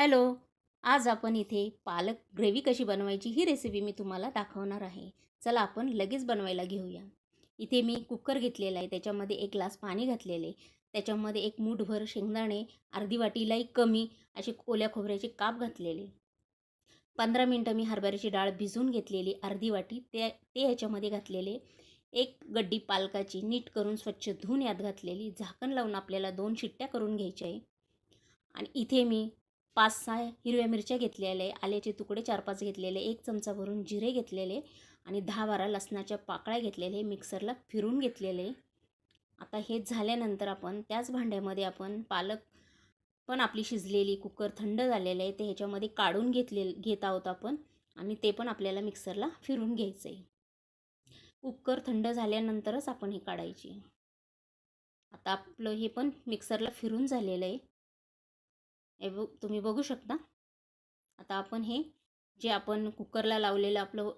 Hello आज आपण इथे पालक ग्रेव्ही कशी बनवायची ही रेसिपी मी तुम्हाला दाखवणार आहे. चला आपण लगेच बनवायला घेऊया. इथे मी कुकर घेतलेला आहे त्याच्यामध्ये एक ग्लास पाणी घातलेले त्याच्यामध्ये एक मूठभर शेंगदाणे अर्धी वाटीलाही कमी असे ओल्या खोबऱ्याचे काप घातलेले. पंधरा मिनटं मी हरभऱ्याची डाळ भिजवून घेतलेली अर्धी वाटी ते ते ह्याच्यामध्ये घातलेले. एक गड्डी पालकाची नीट करून स्वच्छ धुवून यात घातलेली. झाकण लावून आपल्याला दोन शिट्ट्या करून घ्यायच्या आहे. आणि इथे मी पाच सहा हिरव्या मिरच्या घेतलेल्या आल्याचे तुकडे चार पाच घेतलेले एक चमचा भरून जिरे घेतलेले आणि दहा बारा लसणाच्या पाकळ्या घेतलेले मिक्सरला फिरून घेतलेले आता हे झाल्यानंतर आपण त्याच भांड्यामध्ये आपण पालक पण आपली शिजलेली कुकर थंड झालेलं आहे. ते ह्याच्यामध्ये काढून घेतले घेत आहोत आपण. आणि ते पण आपल्याला मिक्सरला फिरून घ्यायचं आहे. कुकर थंड झाल्यानंतरच आपण हे काढायची. आता आपलं हे पण मिक्सरला फिरून झालेलं आहे. हे ब तुम्ही बघू शकता. आता आपण हे जे आपण कुकरला लावलेलं आपलं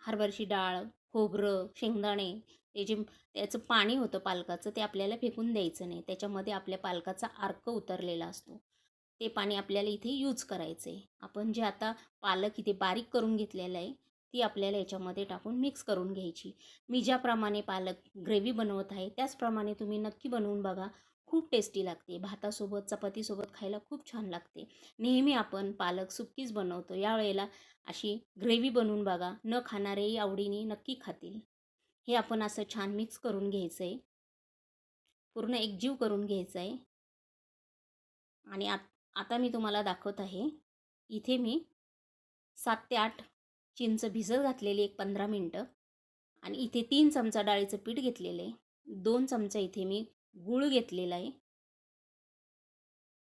हरभरची डाळ खोबरं शेंगदाणे ते जे त्याचं पाणी होतं पालकाचं ते आपल्याला फेकून द्यायचं नाही. त्याच्यामध्ये आपल्या पालकाचा अर्क उतरलेला असतो. ते पाणी आपल्याला इथे यूज करायचं आहे आपण जे आता पालक इथे बारीक करून घेतलेलं आहे ती आपल्याला याच्यामध्ये टाकून मिक्स करून घ्यायची. मी ज्याप्रमाणे पालक ग्रेव्ही बनवत आहे त्याचप्रमाणे तुम्ही नक्की बनवून बघा. खूप टेस्टी लागते. भातासोबत चपातीसोबत खायला खूप छान लागते. नेहमी आपण पालक सुक्कीच बनवतो. यावेळेला अशी ग्रेव्ही बनवून बघा. न खाणारेही आवडीने नक्की खातील. हे आपण असं छान मिक्स करून घ्यायचं आहे पूर्ण एकजीव करून घ्यायचं आहे आणि आत आता मी तुम्हाला दाखवत आहे. इथे मी सात ते आठ चिंच भिजत घातलेली एक पंधरा मिनटं. आणि इथे तीन चमचा डाळीचं पीठ घेतलेलं आहे. दोन चमचा इथे मी गूळ घेतलेला आहे.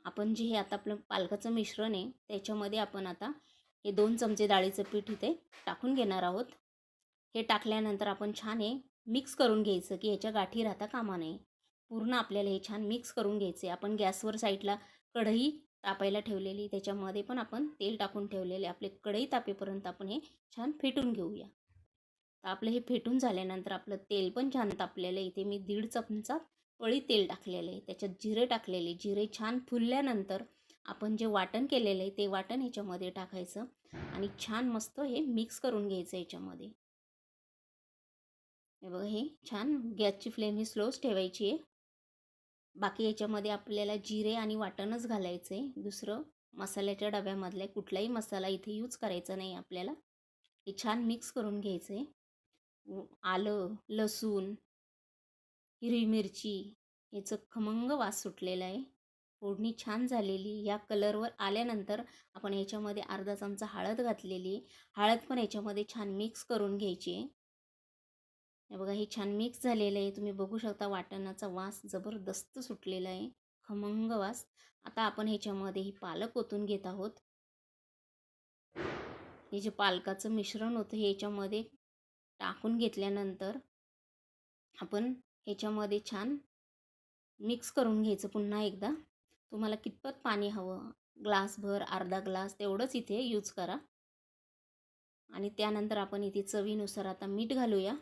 आपण जे हे आता आपलं पालकाचं मिश्रण आहे त्याच्यामध्ये आपण आता हे दोन चमचे डाळीचं पीठ इथे टाकून घेणार आहोत. हे टाकल्यानंतर आपण छान हे मिक्स करून घ्यायचं की ह्याच्या गाठी राहता कामा नये. पूर्ण आपल्याला हे छान मिक्स करून घ्यायचे आपण गॅसवर साईडला कढई तापायला ठेवलेली त्याच्यामध्ये पण आपण तेल टाकून ठेवलेले आपले कढई तापेपर्यंत आपण हे छान फेटून घेऊया. तर आपलं हे फेटून झाल्यानंतर आपलं तेल पण छान तापलेलं इथे मी दीड चमचा पळी तेल टाकलेलं आहे त्याच्यात जिरे टाकलेले जिरे छान फुलल्यानंतर आपण जे वाटण केलेलं आहे ते वाटण ह्याच्यामध्ये टाकायचं आणि छान मस्त हे मिक्स करून घ्यायचं याच्यामध्ये. हे बघा हे छान गॅसची फ्लेम ही स्लोच ठेवायची आहे. बाकी याच्यामध्ये आपल्याला जिरे आणि वाटणच घालायचं आहे. दुसरं मसाल्याच्या डब्यामधल्या कुठलाही मसाला इथे यूज करायचा नाही आपल्याला. हे छान मिक्स करून घ्यायचं आहे. आलं लसूण हिरवी मिरची याचं खमंग वास सुटलेला आहे. फोडणी छान झालेली या कलरवर आल्यानंतर आपण याच्यामध्ये अर्धा चमचा हळद घातलेली हळद पण याच्यामध्ये छान मिक्स करून घ्यायची आहे. हे बघा हे छान मिक्स झालेलं आहे. तुम्ही बघू शकता वाटणाचा वास जबरदस्त सुटलेला आहे. खमंग वास. आता आपण ह्याच्यामध्ये ही पालक ओतून घेत आहोत. हे जे पालकाचं मिश्रण होतं हे याच्यामध्ये टाकून घेतल्यानंतर आपण ह्याच्यामध्ये छान मिक्स करून घ्यायचं पुन्हा एकदा. तुम्हाला कितपत पाणी हवं? ग्लासभर अर्धा ग्लास तेवढंच इथे यूज करा. आणि त्यानंतर आपण इथे चवीनुसार आता मीठ घालूया.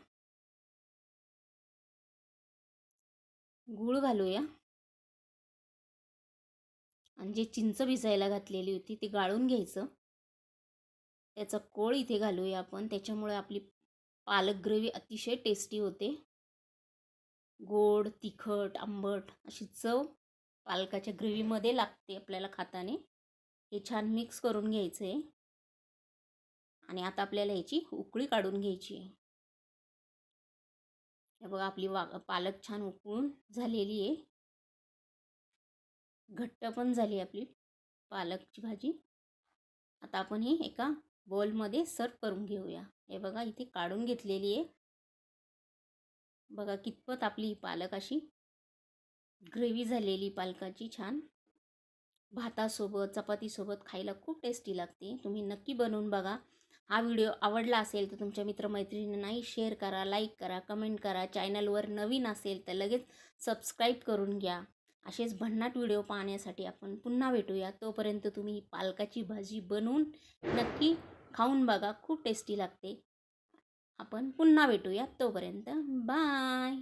गूळ घालूया. आणि जे चिंच भिजायला घातलेली होती ती गाळून घ्यायचं. त्याचा कोळ इथे घालूया आपण. त्याच्यामुळे आपली पालक ग्रेव्ही अतिशय टेस्टी होते. गोड तिखट आंबट अशी चव पालकाच्या ग्रेव्हीमध्ये लागते आपल्याला खाताने. हे छान मिक्स करून घ्यायचं आहे आणि आता आपल्याला याची उकळी काढून घ्यायची आहे. हे बघा आपली वा पालक छान उकळून झालेली आहे. घट्ट पण झाली आपली पालकची भाजी. आता आपण ही एका बॉलमध्ये सर्व करून घेऊया. हे बघा इथे काढून घेतलेली आहे. बघा कितपत आपली पालक अशी ग्रेव्ही झालेली पालकाची छान. भातासोबत चपातीसोबत खायला खूप टेस्टी लागते. तुम्ही नक्की बनवून बघा. हा व्हिडिओ आवडला असेल तर तुमच्या मित्रमैत्रिणींनाही शेअर करा लाईक करा कमेंट करा. चॅनलवर नवीन असेल तर लगेच सबस्क्राईब करून घ्या. असेच भन्नाट व्हिडिओ पाहण्यासाठी आपण पुन्हा भेटूया. तोपर्यंत तुम्ही पालकाची भाजी बनवून नक्की खाऊन बघा. खूप टेस्टी लागते. आपण पुन्हा भेटूया तोपर्यंत बाय.